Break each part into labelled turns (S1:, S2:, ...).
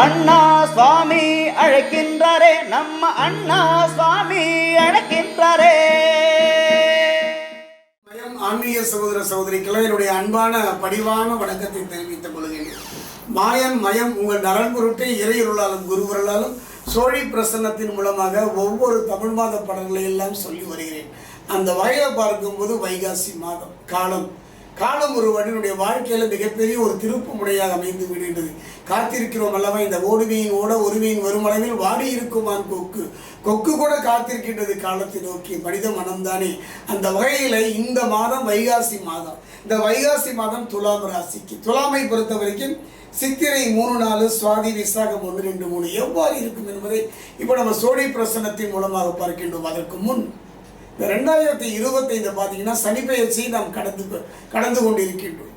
S1: அண்ணா சுவாமி அழைக்கின்றாரே நம்ம அண்ணா சுவாமி அழைக்கின்றாரே.
S2: மயம் ஆன்மீக சகோதர சகோதரிக்கெல்லாம் என்னுடைய அன்பான படிவான வணக்கத்தை தெரிவித்துக் கொள்கிறேன். மாயன் மயம் உங்கள் நலன் பொருட்டே இறையருளாலும் குருவருளாலும் சோழி பிரசன்னத்தின் மூலமாக ஒவ்வொரு தமிழ் மாத படங்களை எல்லாம் சொல்லி வருகிறேன். அந்த வகையில் பார்க்கும்போது வைகாசி மாதம் காலம் காலம் ஒரு வாழ்க்கையில் மிகப்பெரிய ஒரு திருப்பு முறையாக அமைந்து விடுகின்றது. காத்திருக்கிறோம் அல்லவா? இந்த ஓடுமையின் ஓட ஒருமையின் வரும் அளவில் வாடி இருக்குமான் கொக்கு. கொக்கு கூட காத்திருக்கின்றது காலத்தை நோக்கி. மனித மனம்தானே. அந்த வகையில் இந்த மாதம் வைகாசி மாதம். இந்த வைகாசி மாதம் துலாம் ராசிக்கு. துலாமை பொறுத்த வரைக்கும் சித்திரை மூணு நாலு சுவாதி விசாகம் ஒன்று ரெண்டு மூணு. எவ்வாறு இருக்கும் என்பதை இப்போ நம்ம சோழி பிரசனத்தின் மூலமாக பார்க்கின்றோம். அதற்கு முன் இந்த ரெண்டாயிரத்தி இருபத்தைந்து பார்த்தீங்கன்னா சனி பயிற்சியை நாம் கடந்து கடந்து கொண்டிருக்கின்றோம்.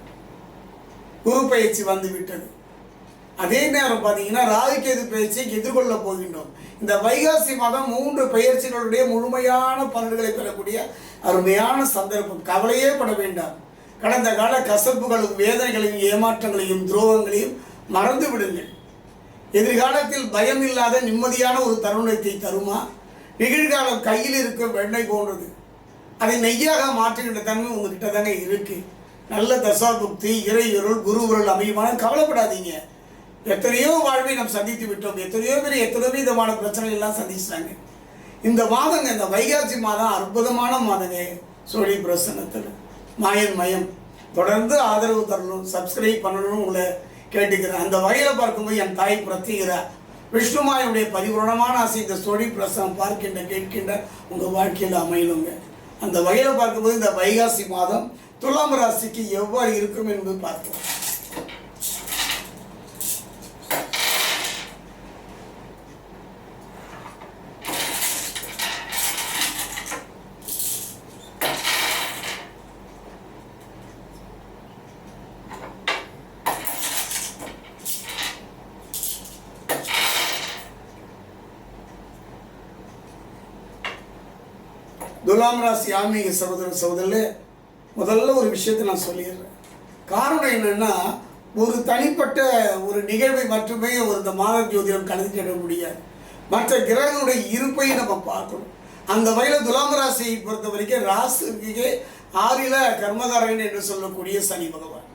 S2: குரு பயிற்சி வந்து விட்டது. அதே நேரம் பார்த்தீங்கன்னா ராகுகேது பயிற்சியை எதிர்கொள்ள போகின்றோம். இந்த வைகாசி மாதம் மூன்று பயிற்சிகளுடைய முழுமையான பலன்களை பெறக்கூடிய அருமையான சந்தர்ப்பம். கவலையே பட வேண்டாம். கடந்த கால கசப்புகளும் வேதனைகளையும் ஏமாற்றங்களையும் துரோகங்களையும் மறந்து விடுங்கள் எதிர்காலத்தில் பயம் இல்லாத நிம்மதியான ஒரு தருணத்தை தருமா? நிகழ்காலம் கையில் இருக்க வெண்ணெய் போன்றது. அதை நெய்யாக மாற்றுகின்ற தன்மை உங்ககிட்ட தாங்க இருக்கு. நல்ல தசாபுக்தி இறையொருள் குருவுருள் அமையுமான கவலைப்படாதீங்க. எத்தனையோ வாழ்வை நாம் சந்தித்து விட்டோம். எத்தனையோ பேர் எத்தனையோ விதமான பிரச்சனைகள் எல்லாம் சந்திச்சிட்டாங்க. இந்த மாதங்க இந்த வைகாசி மாதம் அற்புதமான மாதங்க. சோழி பிரசன்னத்தில். மாயன் மயம். தொடர்ந்து ஆதரவு தரணும் சப்ஸ்கிரைப் பண்ணணும்னு உங்களை கேட்டுக்கிறேன். அந்த வகையில் பார்க்கும்போது என் தாய் பிரத்திகிறேன் விஷ்ணுமாயுடைய பரிபூர்ணமான ஆசை இந்த சோழி பிரசனம் பார்க்கின்ற கேட்கின்ற உங்கள் வாழ்க்கையில் அமையணுங்க. அந்த வகையில் பார்க்கும்போது இந்த வைகாசி மாதம் துலாம் ராசிக்கு எவ்வாறு இருக்கும் என்பது பார்க்கலாம். துலாம் ராசி ஆன்மீக சகோதரன் சகோதரில் முதல்ல ஒரு விஷயத்தை நான் சொல்லிடுறேன். காரணம் என்னென்னா ஒரு தனிப்பட்ட ஒரு நிகழ்வை மட்டுமே ஒரு இந்த மாத ஜோதிடம் கலந்துக்கிட முடியாது. மற்ற கிரகங்களுடைய இருப்பை நம்ம பார்க்கணும். அந்த வகையில் துலாம் ராசியை பொறுத்த வரைக்கும் ராசிக்கு ஆறில் கர்மகாரன் என்று சொல்லக்கூடிய சனி பகவான்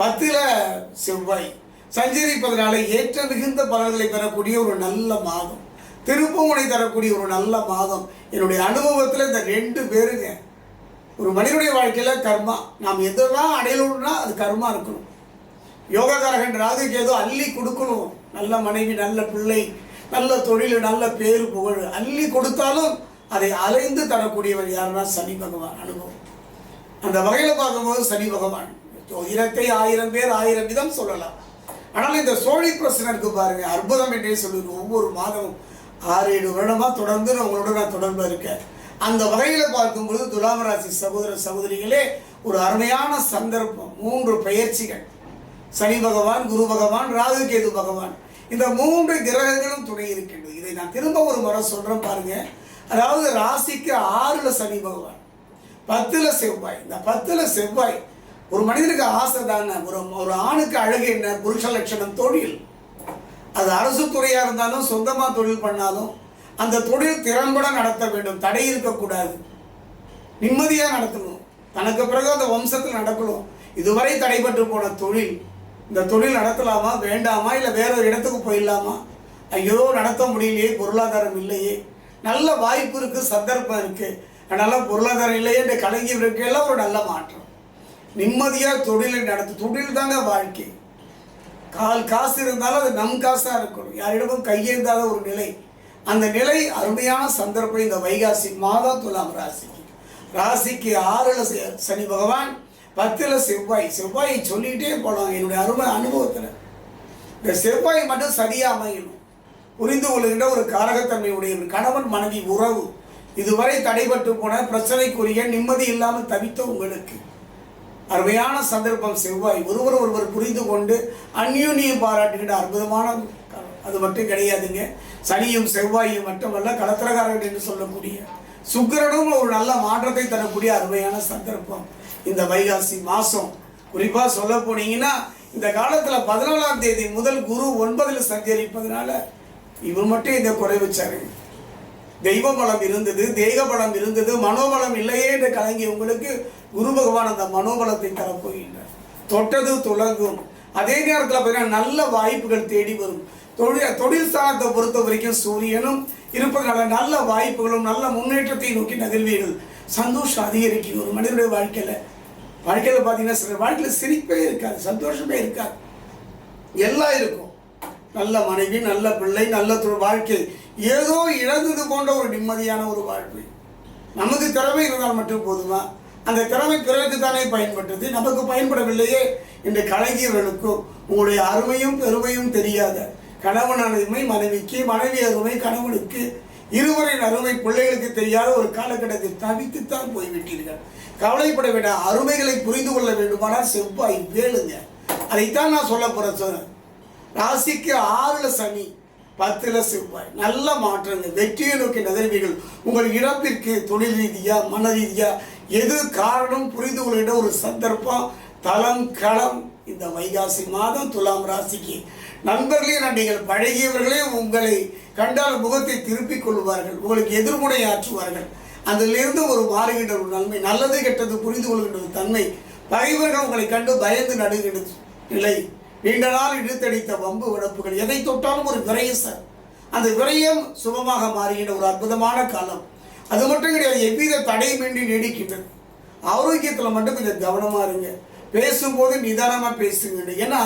S2: பத்தில் செவ்வாய் சஞ்சரிப்பதனால ஏற்ற மிகுந்த பலன்களை பெறக்கூடிய ஒரு நல்ல மாதம். திருப்பமுனை தரக்கூடிய ஒரு நல்ல மாதம். என்னுடைய அனுபவத்தில் இந்த ரெண்டு பேருங்க. ஒரு மனிதனுடைய வாழ்க்கையில் கர்மா. நாம் எதெல்லாம் அடையணும்னா அது கர்மா இருக்கணும். யோகாக்காரகன் ராகுக்கு ஏதோ அள்ளி கொடுக்கணும். நல்ல மனைவி நல்ல பிள்ளை நல்ல தொழில் நல்ல பேர் புகழ். அள்ளி கொடுத்தாலும் அதை அலைந்து தரக்கூடியவர் யாருன்னா சனி பகவான். அனுபவம். அந்த வகையில் பார்க்கும்போது சனி பகவான். இனத்தை ஆயிரம் பேர் ஆயிரம் விதம் சொல்லலாம். ஆனால் இந்த சோழி பிரசனருக்கு பாருங்க அற்புதம் என்றே சொல்லுங்க ஒவ்வொரு மாதமும் ஆறு ஏழு வருடமாக தொடர்ந்து நான் உங்களோட நான் தொடர்பில் இருக்கேன். அந்த வகையில் பார்க்கும்பொழுது துலாம் ராசி சகோதர சகோதரிகளே ஒரு அருமையான சந்தர்ப்பம் மூன்று பயிற்சிகள் சனி பகவான் குரு பகவான் ராகு கேது பகவான். இந்த மூன்று கிரகங்களும் துணை இருக்கின்றது. இதை நான் திரும்ப ஒரு முறை சொல்கிறேன் பாருங்க. அதாவது ராசிக்கு ஆறில் சனி பகவான் பத்தில் செவ்வாய். இந்த பத்தில் செவ்வாய் ஒரு மனிதனுக்கு ஆசை தானே ஒரு ஒரு ஆணுக்கு அழகு என்ன? புருஷ லட்சணம் தொழில். அது அரசு துறையாக இருந்தாலும் சொந்தமாக தொழில் பண்ணாலும் அந்த தொழில் திறம்பட நடத்த வேண்டும். தடை இருக்கக்கூடாது. நிம்மதியாக நடத்தணும். தனக்கு பிறகு அந்த வம்சத்தில் நடக்கணும். இதுவரை தடைபட்டு போன தொழில் இந்த தொழில் நடத்தலாமா வேண்டாமா இல்லை வேற ஒரு இடத்துக்கு போயிடலாமா? ஐயோ நடத்த முடியலையே பொருளாதாரம் இல்லையே. நல்ல வாய்ப்பு இருக்குது சந்தர்ப்பம் இருக்குது அதனால் பொருளாதாரம் இல்லையே இந்த கலங்கி இருக்கையெல்லாம் ஒரு நல்ல மாற்றம். நிம்மதியாக தொழிலை நடத்து தொழில் தாங்க வாழ்க்கை. கால் காசு இருந்தாலும் அது நம் காசாக இருக்கணும். யாரிடமும் கையேந்தாத ஒரு நிலை. அந்த நிலை அருமையான சந்தர்ப்பம் இந்த வைகாசி மாதம் துலாம் ராசிக்கு. ராசிக்கு ஆறில் ச- சனி பகவான் பத்தில் செவ்வாய். செவ்வாயை சொல்லிகிட்டே போனோம் என்னுடைய அருமை அனுபவத்தில். இந்த செவ்வாய் மட்டும் சரியாக அமையணும். புரிந்து கொள்கின்ற ஒரு காரகத்தன்மையுடைய ஒரு கணவன் மனைவி உறவு. இதுவரை தடைபட்டு போன பிரச்சனைக்குரிய நிம்மதி இல்லாமல் தவித்த உங்களுக்கு. அருமையான சந்தர்ப்பம் செவ்வாய். ஒருவர் ஒருவர் புரிந்து கொண்டு அந்யூனியை பாராட்டுகின்ற அற்புதமான அது மட்டும் கிடையாதுங்க. சனியும் செவ்வாயும் மட்டுமல்ல கலத்திரகாரர்கள் என்று சொல்லக்கூடிய சுக்கிரனும் ஒரு நல்ல மாற்றத்தை தரக்கூடிய அருமையான சந்தர்ப்பம். இந்த வைகாசி மாதம் குறிப்பாக சொல்ல போனீங்கன்னா இந்த காலத்தில் பதினாலாம் தேதி முதல் குரு ஒன்பதில் சஞ்சரிப்பதனால இவர் மட்டும் இதை குறை வச்சாரு. தெய்வ பலம் இருந்தது தேக பலம் இருந்தது மனோபலம் இல்லையே என்று கலங்கி உங்களுக்கு குரு பகவான் அந்த மனோபலத்தை தரப்போகின்றார். தொட்டது துலங்கும். அதே நேரத்தில் பார்த்தீங்கன்னா நல்ல வாய்ப்புகள் தேடி வரும். தொழில் தொழில் ஸ்தானத்தை பொறுத்த வரைக்கும் சூரியனும் இருப்பதனால நல்ல வாய்ப்புகளும் நல்ல முன்னேற்றத்தை நோக்கி நகர்வீர்கள். சந்தோஷம் அதிகரிக்கும். ஒரு மனிதனுடைய வாழ்க்கையில் வாழ்க்கையில் பார்த்தீங்கன்னா சில வாழ்க்கையில் சிரிப்பே இருக்காது சந்தோஷமே இருக்காது. எல்லாம் இருக்கும். நல்ல மனைவி நல்ல பிள்ளை நல்ல தொழில் வாழ்க்கை. ஏதோ இழந்தது போன்ற ஒரு நிம்மதியான ஒரு வாழ்க்கை. நமக்கு திறமை இருந்தால் மட்டும் போதுமா? அந்த திறமை பிறருக்கு தானே பயன்பட்டது? நமக்கு பயன்படவில்லையே என்று கலைஞர்களுக்கும் உங்களுடைய அருமையும் பெருமையும் தெரியாத கணவன் அருமை மனைவிக்கு மனைவி அருமை கணவனுக்கு இருவரின் அருமை பிள்ளைகளுக்கு தெரியாத ஒரு காலகட்டத்தில் தவித்துத்தான் போய்விட்டீர்கள். கவலைப்பட வேண்டாம் அருமைகளை புரிந்து கொள்ள வேண்டுமானால் செவ்வாய் வேலுங்க. அதைத்தான் நான் சொல்ல போகிறேன் சொன்னேன் ராசிக்கு ஆறுல சனி பத்துல செவ்வாய். நல்ல மாற்றங்கள் வெற்றியை நோக்கி நகர்வீர்கள். உங்கள் இழப்பிற்கு தொழில் ரீதியாக மன ரீதியாக எது காரணம் புரிந்து கொள்கின்ற ஒரு சந்தர்ப்பம்? தலம் களம். இந்த வைகாசி மாதம் துலாம் ராசிக்கு. நண்பர்களே நீங்கள் பழகியவர்களே உங்களை கண்டால் முகத்தை திருப்பிக் கொள்வார்கள். உங்களுக்கு எதிர்முனை ஆற்றுவார்கள். அதிலிருந்து ஒரு மாறுகின்ற ஒரு நன்மை நல்லது கெட்டது புரிந்து கொள்கின்ற ஒரு தன்மை பகைவர்கள் உங்களை கண்டு பயந்து நடுகின்ற நிலை. நீண்ட நாள் இழுத்தடித்த வம்பு வளப்புகள் எதை தொட்டாலும் ஒரு விரயம் சார். அந்த விரயம் சுபமாக மாறுகின்ற ஒரு அற்புதமான காலம். அது மட்டும் கிடையாது எவ்வித தடையுமின்றி நீடிக்கின்றது. ஆரோக்கியத்தில் மட்டும் கொஞ்சம் கவனமாக இருங்க. பேசும்போது நிதானமாக பேசுங்க ஏன்னா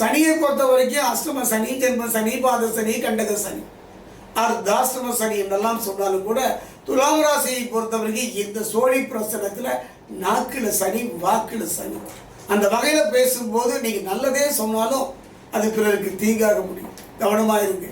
S2: சனியை பொறுத்த வரைக்கும் அஷ்டம சனி ஜென்ம சனி பாத சனி கண்டக சனி. அர்த்தாசிரம சனி என்றெல்லாம் சொன்னாலும் கூட துலாம் ராசியை பொறுத்த வரைக்கும் இந்த சோழி பிரசனத்தில் நாக்கில் சனி வாக்கில் சனி. அந்த வகையில் பேசும்போது நீங்கள் நல்லதே சொன்னாலும் அது பிறருக்கு தீங்காக முடியும். கவனமாக இருங்க.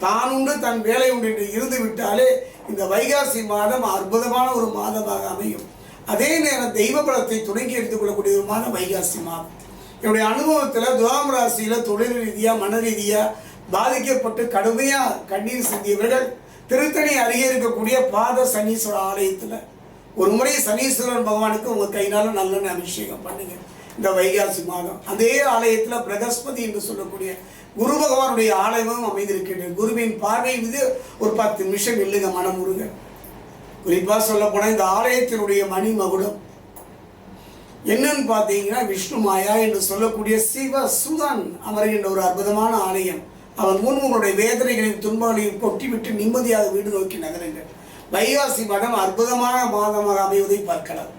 S2: தான் உண்டு தன் வேலை உண்டு என்று இருந்து விட்டாலே இந்த வைகாசி மாதம் அற்புதமான ஒரு மாதமாக அமையும். அதே நேரம் தெய்வ பலத்தை துணைக்கி எடுத்துக்கொள்ளக்கூடிய ஒரு மாதம் வைகாசி மாதம். என்னுடைய அனுபவத்தில் துலாம் ராசியில் தொழில் ரீதியாக மன ரீதியாக பாதிக்கப்பட்டு கடுமையாக கண்ணீர் சிந்தியவர்கள் திருத்தணி அருகே இருக்கக்கூடிய பாத சனீஸ்வரர் ஆலயத்தில் ஒரு முறை சனீஸ்வரன் பகவானுக்கு உங்கள் கையினால நல்லெண்ணெய் அபிஷேகம் பண்ணுங்கள் இந்த வைகாசி மாதம் அதே ஆலயத்தில் பிரகஸ்பதி என்று சொல்லக்கூடிய குரு பகவானுடைய ஆலயமும் அமைந்திருக்கின்றது. குருவின் பார்வை மீது ஒரு பத்து நிமிஷம் இல்லுங்க மனம் உருங்க குறிப்பாக சொல்லப்போனால் இந்த ஆலயத்தினுடைய மணி மகுடம் என்னன்னு பார்த்தீங்கன்னா விஷ்ணு மாயா என்று சொல்லக்கூடிய சிவ சுதன் அமர்கின்ற ஒரு அற்புதமான ஆலயம். அவன் முன் உங்களுடைய வேதனைகளையும் துன்பங்களையும் கொட்டிவிட்டு நிம்மதியாக வீடு நோக்கி நகருங்கள். வைகாசி மதம் அற்புதமான மாதமாக அமைவதை பார்க்கலாம்.